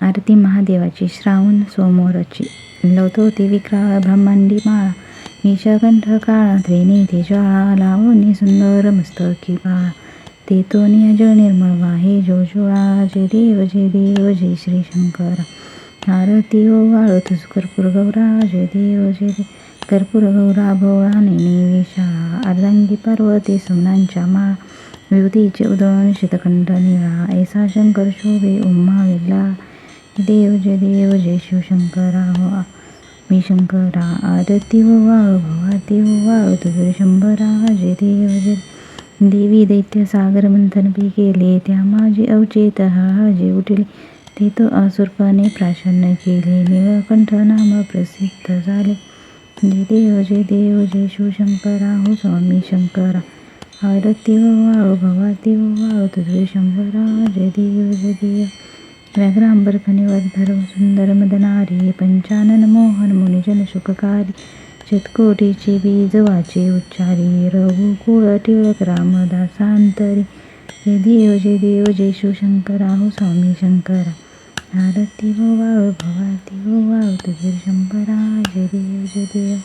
आरती महादेवाची श्रावण सोमवारची. लवतोती विक्राळ ब्रह्मांडी माळा. निशकंठ काळा ते ज्वाळा. लावणी सुंदर मस्तकी बाळा ते तो निज निर्मळ वाहे. जो जुळा जय देव जय देव जय श्री शंकर. आरती ओ वाळू तुझ कर्पूर गौरा. जय देव जय देव कर्पूर गौरा भोळा नेने विशाळा अर्धांगी पार्वती सुमनांच्या माळा. विभूतीचे उदळण शीतकंठ निळा. ऐसा शंकर शोभे उम्मा वेगळा देव जय देव जय शिवशंकरा हो मी शंकरा, आरती हो वाळू भवाती हो वाळू तुझ शंभरा जय देव जय देवी दैत्य सागर मंथन पी केले त्या माझे अवचेत हा, जे उठले, ते तो आसुरपणे प्राशन्न केले निळकंठ नाम प्रसिद्ध झाले. जय देव जय देव जय शिवशंकरा हो, स्वामी शंकरा, आरती हो वाळू भवाती हो वाळू तुझ शंभरा जय देव जय देव व्याघ्रांबर फणीवर्धर सुंदर मदनारी पंचानन मोहन मुनिजन सुखकारी शतकोटीचे बीज वाचे उच्चारी रघुकुळ टिळक रामदासांतरी जय देव जय देव जय शिवशंकरा हो स्वामी शंकरा आरती हो वाळू भवाती हो वाळू तुझे शंभरा जय देव जय देव